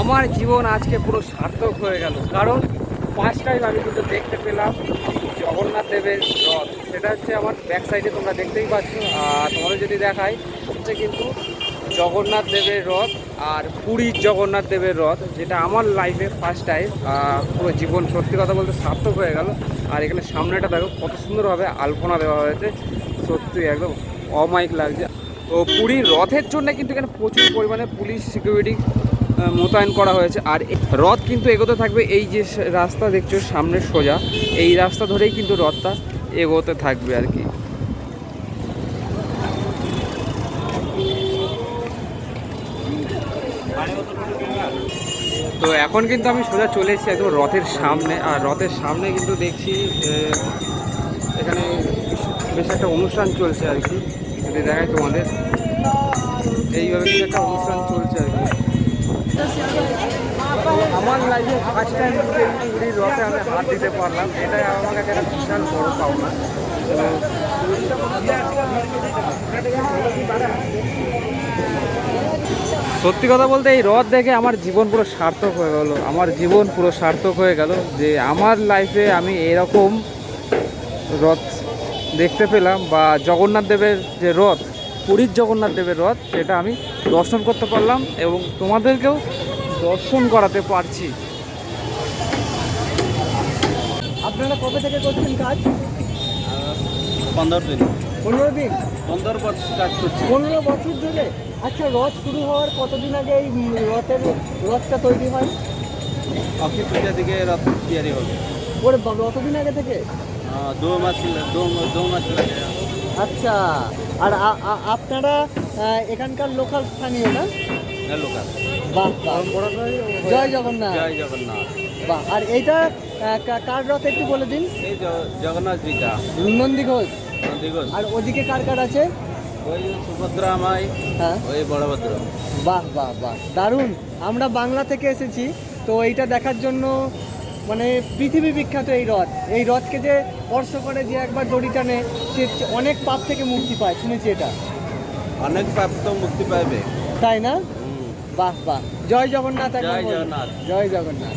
আমার জীবন আজকে পুরো সার্থক হয়ে গেল। কারণ ফার্স্ট টাইম আমি কিন্তু দেখতে পেলাম জগন্নাথ দেবের রথ। সেটা হচ্ছে আমার ব্যাক সাইডে তোমরা দেখতেই পাচ্ছ। আর তোমাদের যদি দেখাই, হচ্ছে কিন্তু জগন্নাথ দেবের রথ আর পুরীর জগন্নাথ দেবের রথ, যেটা আমার লাইফে ফার্স্ট টাইম পুরো জীবন সত্যি কথা বলতে সার্থক হয়ে গেল। আর এখানে সামনেটা দেখো, কত সুন্দরভাবে আলপনা দেওয়া হয়েছে। সত্যি একদম অমাইক লাগছে। তো পুরীর রথের জন্য কিন্তু এখানে প্রচুর পরিমাণে পুলিশ সিকিউরিটি মোতায়েন করা হয়েছে। আর রথ কিন্তু এগোতে থাকবে এই যে রাস্তা দেখছ সামনে সোজা, এই রাস্তা ধরেই কিন্তু রথটা এগোতে থাকবে আর কি। তো এখন কিন্তু আমি সোজা চলে এসেছি একদম রথের সামনে, আর রথের সামনে কিন্তু দেখছি এখানে বেশ- একটা অনুষ্ঠান চলছে আর কি। যদি দেখাই তোমাদের, এইভাবে একটা অনুষ্ঠান চলছে আর কি। আমার লাইফে ফার্স্ট টাইম পুরীর রথে আমি হাত দিতে পারলাম, এটাই আমার কাছে একটা বিশাল বড় পাওনা। সত্যি কথা বলতে এই রথ দেখে আমার জীবন পুরো সার্থক হয়ে গেল। আমার জীবন পুরো সার্থক হয়ে গেল যে আমার লাইফে আমি এরকম রথ দেখতে পেলাম বা জগন্নাথ দেবের যে রথ পুরীর জগন্নাথ দেবের রথ সেটা আমি দর্শন করতে পারলাম এবং তোমাদেরকেও দর্শন করাতে পারছি। আপনারা কবে থেকে করছেন কাজ? পনেরো দিন। পনেরো দিন? পনেরো বছর কাজ করছি। পনেরো বছর ধরে? আচ্ছা রথ শুরু হওয়ার কতদিন আগে এই রথের রথটা তৈরি হয়? অক্ষয় পূজা দিকে রথ তৈরি হবে। ওরে কতদিন আগে থেকে? দু মাস দু মাস লাগে আচ্ছা। আর আপনারা এখানকার লোকাল স্থানীয় না? লোকাল বাহ বাহ। জয় জগন্নাথ। জয় জগন্নাথ। বাহ আর এইটা কার রথ একটু বলে দিন? এই জগন্নাথ জিটা। নন্দী ঘোষ। আর ওদিকে কার কার আছে? ওই সুভদ্রা মাই হ্যাঁ। ওই বড়ভদ্র। বাহ বাহ বাহ। দারুণ। আমরা বাংলা থেকে এসেছি তো এইটা দেখার জন্য মানে পৃথিবী বিখ্যাত এই রথ এই রথকে যে স্পর্শ করে যে একবার দড়ি টানে সে অনেক পাপ থেকে মুক্তি পায়। শুনেছি এটা। অনেক পাপ তো মুক্তি পাইবে। তাই না। বাহ বাহ। জয় জগন্নাথ জয় জগন্নাথ। জয় জগন্নাথ।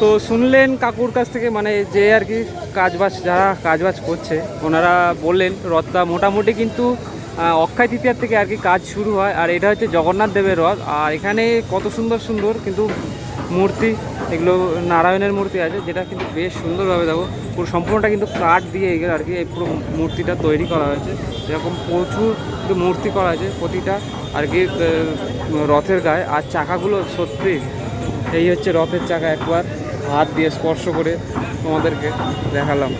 তো শুনলেন কাকুর কাছ থেকে মানে যে আর কি কাজবাজ যারা কাজবাজ করছে ওনারা বললেন রথটা মোটামুটি কিন্তু অক্ষয় তৃতীয়ার থেকে আর কি কাজ শুরু হয়। আর এটা হচ্ছে জগন্নাথ দেবের রথ আর এখানে কত সুন্দর সুন্দর কিন্তু মূর্তি, এগুলো নারায়ণের মূর্তি আছে, যেটা কিন্তু বেশ সুন্দরভাবে দেখো, পুরো সম্পূর্ণটা কিন্তু কাঠ দিয়ে এগুলো আর কি, এই পুরো মূর্তিটা তৈরি করা হয়েছে। এরকম প্রচুর মূর্তি করা হয়েছে প্রতিটা আর কি রথের গায়ে। আর চাকাগুলো সত্যি, এই হচ্ছে রথের চাকা একবার, হাত দিয়ে স্পর্শ করে তোমাদেরকে দেখালাম।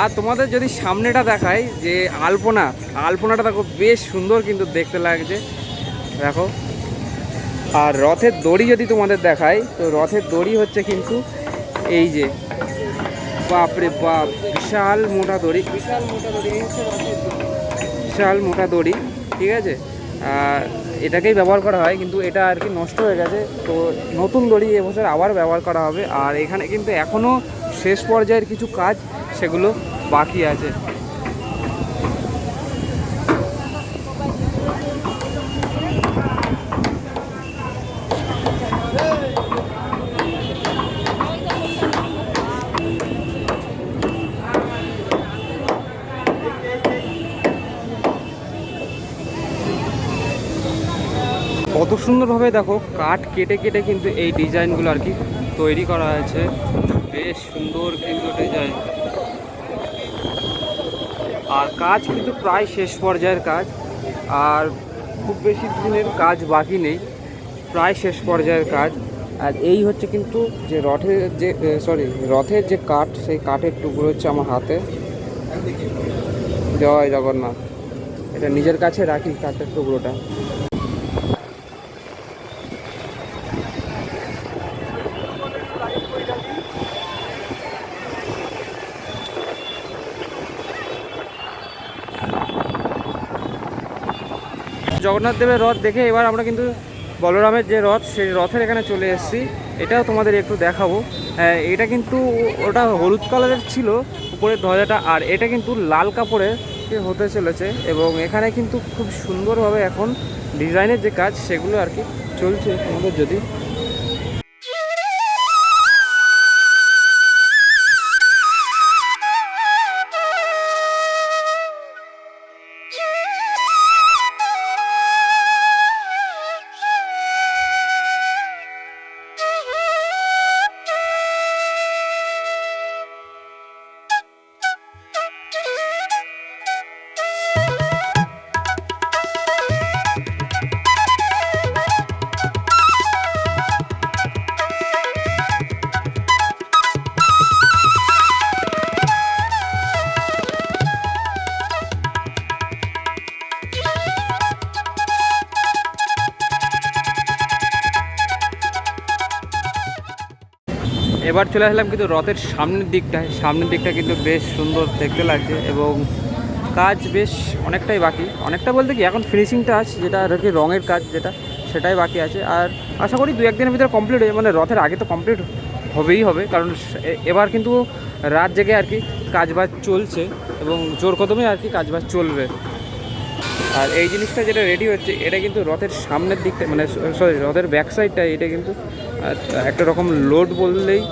আর তোমাদের যদি সামনেটা দেখায় যে আলপনা, আলপনাটা দেখো বেশ সুন্দর কিন্তু দেখতে লাগছে। দেখো আর রথের দড়ি যদি তোমাদের দেখায় তো রথের দড়ি হচ্ছে কিন্তু এই যে, বাপরে বাপ, বিশাল মোটা দড়ি। বিশাল মোটা দড়ি বিশাল মোটা দড়ি ঠিক আছে? আর এটাকেই ব্যবহার করা হয়, কিন্তু এটা আর কি নষ্ট হয়ে গেছে। তো নতুন দড়ি এবছর আবার ব্যবহার করা হবে। আর এখানে কিন্তু এখনও শেষ পর্যায়ের কিছু কাজ সেগুলো বাকি আছে। কত সুন্দরভাবে দেখো কাঠ কেটে কেটে কিন্তু এই ডিজাইনগুলো আর কি তৈরি করা হয়েছে। বেশ সুন্দর কিন্তু ডিজাইন। আর কাজ কিন্তু প্রায় শেষ পর্যায়ের কাজ। আর খুব বেশি দিনের কাজ বাকি নেই, প্রায় শেষ পর্যায়ের কাজ। আর এই হচ্ছে কিন্তু যে রথের যে সরি রথের যে কাঠ, সেই কাঠের টুকরো হচ্ছে আমার হাতে। জয় জগন্নাথ। এটা নিজের কাছে রাখি কাঠের টুকরোটা। জগন্নাথ দেবের রথ দেখে এবার আমরা কিন্তু বলরামের যে রথ, সেই রথের এখানে চলে এসেছি। এটাও তোমাদের একটু দেখাবো। এটা কিন্তু ওটা হলুদ কালারের ছিল উপরের ধ্বজাটা আর এটা কিন্তু লাল কাপড়ের হতে চলেছে এবং এখানে কিন্তু খুব সুন্দরভাবে এখন ডিজাইনের যে কাজ, সেগুলো আর কি চলছে তোমাদের যদি এবার চলে আসলাম কিন্তু রথের সামনের দিকটায়। সামনের দিকটা কিন্তু বেশ সুন্দর দেখতে লাগছে এবং কাজ বেশ অনেকটাই বাকি। অনেকটা বলতে কি এখন ফিনিশিংটা আছে, যেটা আর কি রঙের কাজ যেটা, সেটাই বাকি আছে। আর আশা করি দু একদিনের ভিতরে কমপ্লিট হয়ে মানে রথের আগে তো কমপ্লিট হবেই হবে, কারণ এবার কিন্তু রাত জেগে আর কি কাজবাজ চলছে এবং জোর কদমে আর কি কাজবাজ চলবে। আর এই জিনিসটা যেটা রেডি হচ্ছে, এটা কিন্তু রথের সামনের দিকটা মানে সরি রথের ব্যাক সাইডটা এটা কিন্তু একটা রকম লোড বললেই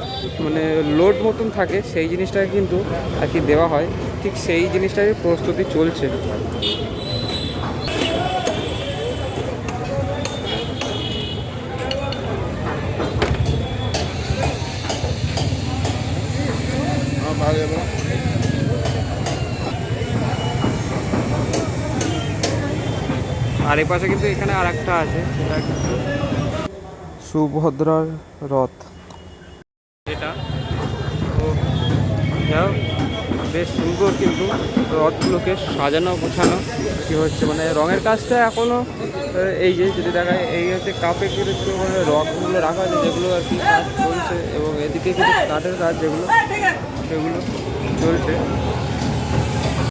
মানে লোড মতন থাকে, সেই জিনিসটা কিন্তু আর কি দেওয়া হয়। ঠিক সেই জিনিসটারই প্রস্তুতি চলছে। আর এই পাশে কিন্তু এখানে আর একটা আছে, সেটা কিন্তু সুভদ্রার রথ। এটা। তো বেশ সুন্দর কিন্তু রথগুলোকে সাজানো, গোছানো কি হচ্ছে। মানে রঙের কাজটা এখনও এই যে, যদি দেখায় এই হচ্ছে কাপে কিন্তু মানে রথগুলো রাখা আছে যেগুলো আর কি কাজ চলছে এবং এদিকে কিন্তু কাঠের কাজ যেগুলো, সেগুলো চলছে।